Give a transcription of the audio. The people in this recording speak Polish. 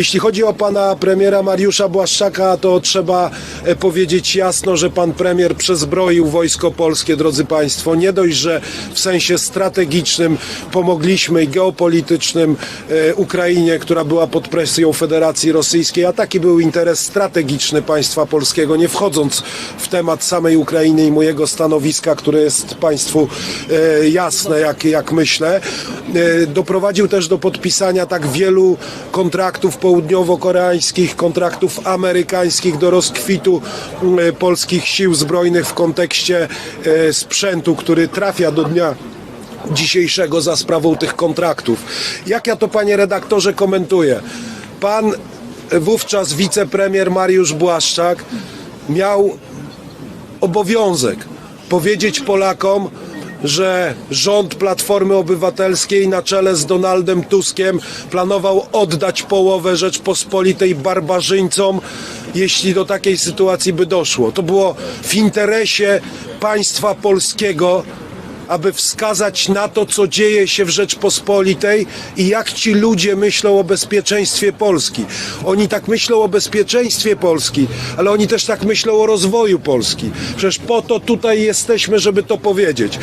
Jeśli chodzi o pana premiera Mariusza Błaszczaka, to trzeba e, powiedzieć jasno, że pan premier przezbroił wojsko polskie, drodzy państwo. Nie dość, że w sensie strategicznym pomogliśmy geopolitycznym e, Ukrainie, która była pod presją Federacji Rosyjskiej, a taki był interes strategiczny państwa polskiego, nie wchodząc w temat samej Ukrainy i mojego stanowiska, które jest państwu e, jasne, jak, jak myślę. Doprowadził też do podpisania tak wielu kontraktów południowo-koreańskich, kontraktów amerykańskich do rozkwitu e, polskich sił zbrojnych w kontekście e, sprzętu, który trafia do dnia dzisiejszego za sprawą tych kontraktów. Jak ja to, panie redaktorze, komentuję? Pan wówczas wicepremier Mariusz Błaszczak miał obowiązek powiedzieć Polakom, że rząd Platformy Obywatelskiej na czele z Donaldem Tuskiem planował oddać połowę Rzeczpospolitej barbarzyńcom, jeśli do takiej sytuacji by doszło. To było w interesie państwa polskiego, aby wskazać na to, co dzieje się w Rzeczpospolitej i jak ci ludzie myślą o bezpieczeństwie Polski. Oni tak myślą o bezpieczeństwie Polski, ale oni też tak myślą o rozwoju Polski. Przecież po to tutaj jesteśmy, żeby to powiedzieć.